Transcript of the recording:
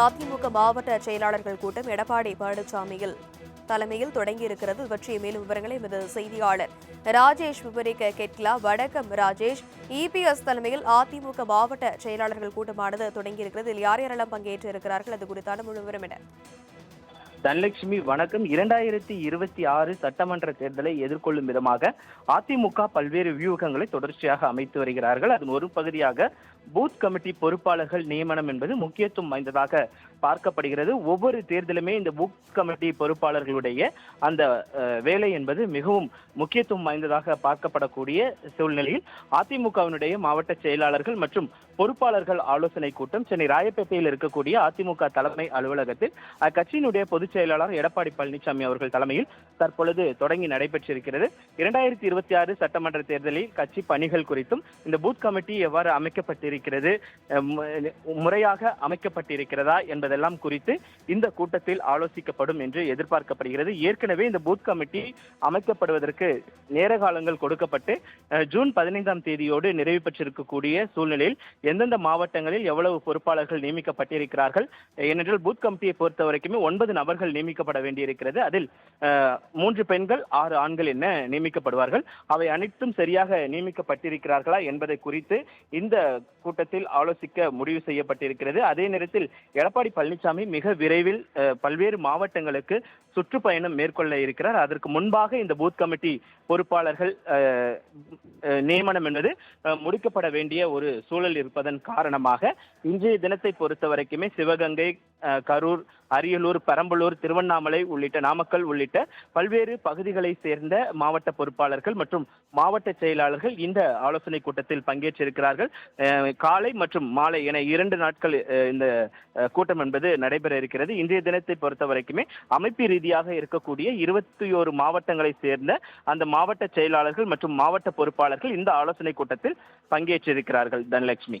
அதிமுக மாவட்ட செயலாளர்கள் கூட்டம் எடப்பாடி பழனிசாமியில். தலைமையில் தொடங்கியிருக்கிறது. இது பற்றிய மேலும் விவரங்களை எமது செய்தியாளர் ராஜேஷ் விபரிக்க கெட்லா வடக்கம் ராஜேஷ். இபிஎஸ் தலைமையில் அதிமுக மாவட்ட செயலாளர்கள் கூட்டமானது தொடங்கியிருக்கிறது. இதில் யார் யாரெல்லாம் பங்கேற்று இருக்கிறார்கள் அது குறித்தான முழு விவரம் என்ன? தனலட்சுமி வணக்கம். இரண்டாயிரத்தி இருபத்தி ஆறு சட்டமன்ற தேர்தலை எதிர்கொள்ளும் விதமாக அதிமுக பல்வேறு வியூகங்களை தொடர்ச்சியாக அமைத்து வருகிறார்கள். அதன் ஒரு பகுதியாக பூத் கமிட்டி பொறுப்பாளர்கள் நியமனம் என்பது முக்கியத்துவம் வாய்ந்ததாக பார்க்கப்படுகிறது. ஒவ்வொரு தேர்தலுமே இந்த பூத் கமிட்டி பொறுப்பாளர்களுடைய அந்த வேலை என்பது மிகவும் முக்கியத்துவம் வாய்ந்ததாக பார்க்கப்படக்கூடிய சூழ்நிலையில் அதிமுகவினுடைய மாவட்ட செயலாளர்கள் மற்றும் பொறுப்பாளர்கள் ஆலோசனை கூட்டம் சென்னை ராயப்பேட்டையில் இருக்கக்கூடிய அதிமுக தலைமை அலுவலகத்தில் அக்கட்சியினுடைய பொதுச் செயலாளர் எடப்பாடி பழனிசாமி அவர்கள் தலைமையில் தற்பொழுது தொடங்கி நடைபெற்றிருக்கிறது. இரண்டாயிரத்தி இருபத்தி ஆறு சட்டமன்ற தேர்தலில் கட்சி பணிகள் குறித்தும் இந்த பூத் கமிட்டி எவ்வாறு அமைக்கப்பட்டிருக்கிறது முறையாக அமைக்கப்பட்டிருக்கிறதா என்பதெல்லாம் குறித்து இந்த கூட்டத்தில் ஆலோசிக்கப்படும் என்று எதிர்பார்க்கப்படுகிறது. ஏற்கனவே இந்த பூத் கமிட்டி அமைக்கப்படுவதற்கு நேர காலங்கள் கொடுக்கப்பட்டு ஜூன் பதினைந்தாம் தேதியோடு நிறைவு பெற்றிருக்கக்கூடிய சூழ்நிலையில் எந்தெந்த மாவட்டங்களில் எவ்வளவு பொறுப்பாளர்கள் நியமிக்கப்பட்டிருக்கிறார்கள் ஏனென்றால் பூத் கமிட்டியை பொறுத்த வரைக்குமே ஒன்பது நபர்கள் நியமிக்கப்பட வேண்டியிருக்கிறது. அதில் மூன்று பெண்கள் ஆறு ஆண்கள் என நியமிக்கப்படுவார்கள். அவை அனைத்தும் சரியாக நியமிக்கப்பட்டிருக்கிறார்களா என்பதை குறித்து இந்த கூட்டத்தில் ஆலோசிக்க முடிவு செய்யப்பட்டிருக்கிறது. அதே நேரத்தில் எடப்பாடி பழனிசாமி மிக விரைவில் பல்வேறு மாவட்டங்களுக்கு சுற்றுப்பயணம் மேற்கொள்ள இருக்கிறார். அதற்கு முன்பாக இந்த பூத் கமிட்டி பொறுப்பாளர்கள் நியமனம் என்பது முடிக்கப்பட வேண்டிய ஒரு சூழல் இருப்பதன் காரணமாக இன்றைய தினத்தை பொறுத்த வரைக்குமே சிவகங்கை கரூர் அரியலூர் பெரம்பலூர் திருவண்ணாமலை உள்ளிட்ட நாமக்கல் உள்ளிட்ட பல்வேறு பகுதிகளை சேர்ந்த மாவட்ட பொறுப்பாளர்கள் மற்றும் மாவட்ட செயலாளர்கள் இந்த ஆலோசனை கூட்டத்தில் பங்கேற்றிருக்கிறார்கள். காலை மற்றும் மாலை என இரண்டு நாட்கள் இந்த கூட்டம் என்பது நடைபெற இருக்கிறது. இன்றைய தினத்தை பொறுத்த வரைக்குமே அமைப்பு ரீதியாக இருக்கக்கூடிய இருபத்தி ஓரு மாவட்டங்களை சேர்ந்த அந்த மாவட்ட செயலாளர்கள் மற்றும் மாவட்ட பொறுப்பாளர்கள் இந்த ஆலோசனை கூட்டத்தில் பங்கேற்றிருக்கிறார்கள் தனலட்சுமி.